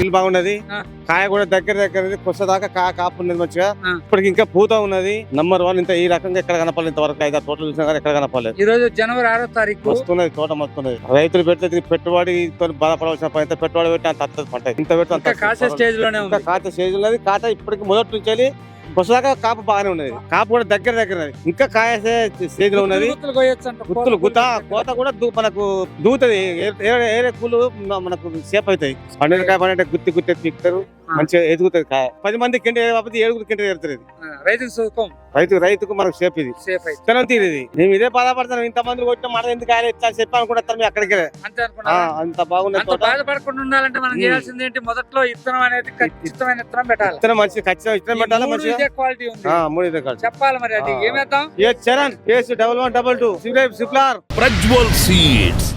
Feel బాగున్నది. కాయ కూడా దగ్గర దగ్గర. కొస్త దాకా కాయ కాపు ఉన్నది మంచిగా. ఇప్పటికి ఇంకా పూత ఉన్నది. నంబర్ వన్ ఇంత ఈ రకంగా ఎక్కడ కనపడలేదు ఇంతవరకు. ఐదు తోటలు చూసినా కానీ ఎక్కడ కనపడలేదు. ఈ రోజు జనవరి ఆరో తారీఖు. వస్తున్నది తోట వస్తున్నది రైతులు పెడితే పెట్టుబడి బాధపడవలసిన పని. పెట్టుబడి పెట్టి అంత పంట. ఇంత ఇంకా కాసే. స్టేజ్లోనే కాత స్టేజ్ ఉన్నది కాత ఇప్పటికి మొదటి నుంచి కొసదాకా కాపు బాగానే ఉన్నది. కాపు కూడా దగ్గర దగ్గర ఇంకా కాయసే స్టేజ్లో ఉన్నది. గుత్తులు గుత్త కోత కూడా దూ మనకు దూతది ఏరే కూలు మనకు సేఫ్ అవుతాయి. పండుగ పండుగ గుత్తి గుత్తి పీకుతారు ఆ. మంచిగా ఎదుగుతుంది కాయ. పది మంది కింద కాబట్టి ఏడుగురు కింద ఆ, రైతుకు సుఖం. రైతు రైతుకు మనకు సేఫ్ ఇది. సేఫ్ అయితే. విత్తనం తీరేది. మేము ఇదే బాధపడతాం ఇంత మంది కొట్టిన మాట ఎందుకు ఆయన ఇట్లా చెప్పి అనుకుంటారు మేము అక్కడికి అంతే ఆ, అనుకున్నా అంత బాగున్నది అంత తోట. బాధపడకుండా ఉండాలంటే మనం. చేయాల్సింది ఏంటి? మొదట్లో ఇత్తనం అనేది ఖచ్చితమైన ఇత్తనం పెట్టాలి. విత్తనం మంచి ఖచ్చితంగా విత్తనం పెట్టాలి ఇదే క్వాలిటీ ఉంది. ఆ, మూడు ఇదే కాదు చెప్పాలి మరి అది. ఏమేద్దాం? ఏ Charan case double one double two సిప్లార్ Prajwal seeds.